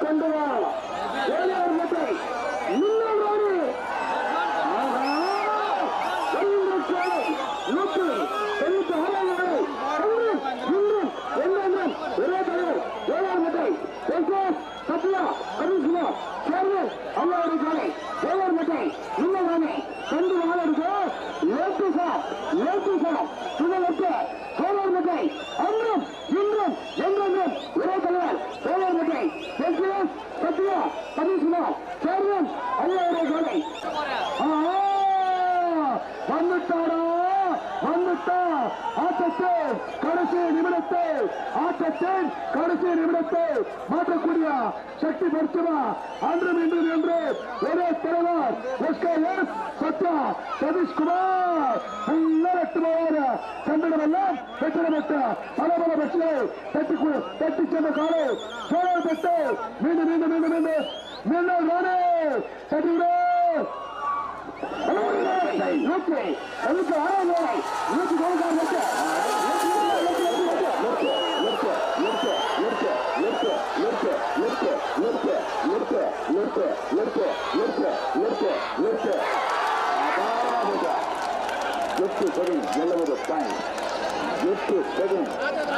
கொண்டு வா வேலையாளர்களை முன்னாள் வாடு நூற்று தொண்ணூத்தி ஆறாவது வரை காங்கிரஸ் இன்றும் என்றென்றும் ஒரே தலைவர் வேளாண்மட்டை பேசுவார் சத்யா கருசுவா சேர்மன் அல்லாவுடைய காலை வேளாண்மட்டை இன்னும் கொண்டு வாழ்க்கை லேட்டு வந்துட்டாரா? வந்துட்டா? ஆட்டத்தை கடைசி நிமிடத்தை ஆட்டத்தின் கடைசி நிமிடத்தை மாற்றக்கூடிய சக்தி பரிசுமா? அன்றும் இன்றும் என்று ஒரே தலைவர் எஸ்கேஎஸ் சத்யா சதீஷ்குமார். உள்ளரட்டுமாறு சந்தனமெல்லாம் பெற்றப்பட்ட பல பல வெற்றியை தட்டி தட்டி சென்ற காலை சோழர் பெற்று மீண்டும் மீண்டும் மீண்டும் மீண்டும் மீண்டும் ராணே தட்டுகிறோம் நூற்றி நூற்றி ஆறாவது வரை நூற்றி தொண்ணூறு லட்சம் எட்டு செகண்ட் எழுபது பாயிண்ட் எட்டு செகண்ட்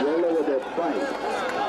எழுபது பாயிண்ட்